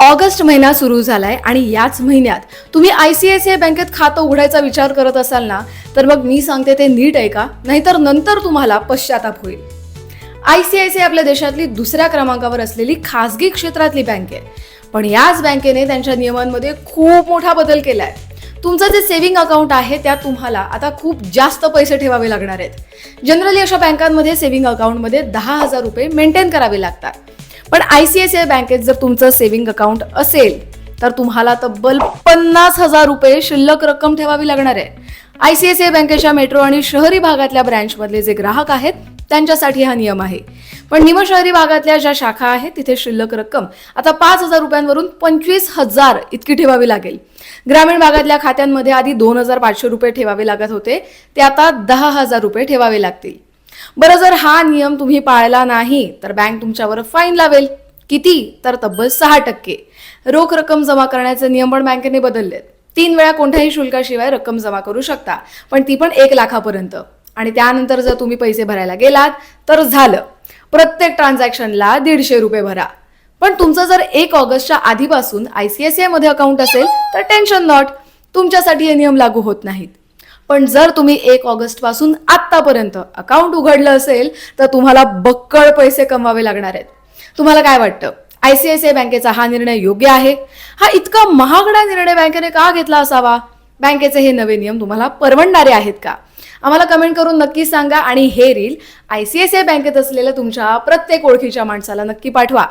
August महिना सुरू झालाय आणि याच महिन्यात तुम्ही I C I C I बँकेत खातं उघडायचा विचार करत असाल ना तर मग मी सांगते ते नीट ऐका नाहीतर नंतर तुम्हाला पश्चाताप होईल. I C I C I आपल्या देशातली दुसऱ्या क्रमांकावर असलेली खासगी क्षेत्रातली बँक आहे. पण याच बँकेने त्यांच्या नियमांमध्ये खूप मोठा बदल केलाय. तुमचं जे सेव्हिंग अकाउंट आहे त्यात तुम्हाला आता खूप जास्त पैसे ठेवावे लागणार आहेत. जनरली अशा बँकांमध्ये सेव्हिंग अकाउंटमध्ये दहा हजार रुपये मेंटेन करावे लागतात. पण I C I C I बँकेत जर तुमचं सेव्हिंग अकाउंट असेल तर तुम्हाला तब्बल पन्नास हजार रुपये शिल्लक रक्कम ठेवावी लागणार आहे. I C I C I बँकेच्या मेट्रो आणि शहरी भागातल्या ब्रँचमधले जे ग्राहक आहेत त्यांच्यासाठी हा नियम आहे. पण निमशहरी भागातल्या ज्या शाखा आहेत तिथे शिल्लक रक्कम आता पाच हजार रुपयांवरून पंचवीस हजार इतकी ठेवावी लागेल. ग्रामीण भागातल्या खात्यांमध्ये आधी दोन हजार पाचशे रुपये ठेवावे लागत होते ते आता दहा हजार रुपये ठेवावे लागतील. बरं जर हा नियम तुम्ही पाळला नाही तर बँक तुमच्यावर फाईन लावेल. किती? तर तब्बल सहा टक्के. रोख रक्कम जमा करण्याचे नियम पण बँकेने बदललेत. तीन वेळा कोणत्याही शुल्काशिवाय रक्कम जमा करू शकता पण ती पण एक लाखापर्यंत. आणि त्यानंतर जर तुम्ही पैसे भरायला गेलात तर झालं. प्रत्येक ट्रान्झॅक्शनला दीडशे रुपये भरा. पण तुमचं जर एक ऑगस्टच्या आधीपासून आय सी एसमध्ये अकाउंट असेल तर टेन्शन नॉट तुमच्यासाठी हे नियम लागू होत नाहीत. पण जर तुम्ही एक ऑगस्टपासून आतापर्यंत अकाउंट उघडलं असेल तर तुम्हाला बक्कळ पैसे कमवावे लागणार आहेत. तुम्हाला काय वाटतं? I C I C I बँकेचा हा निर्णय योग्य आहे? हा इतका महागडा निर्णय बँकेने का घेतला असावा? बँकेचे हे नवे नियम तुम्हाला परवडणारे आहेत का? आम्हाला कमेंट करून नक्की सांगा आणि हे reel I C I C I बँकेत असलेल्या तुमच्या प्रत्येक ओळखीच्या माणसाला नक्की पाठवा.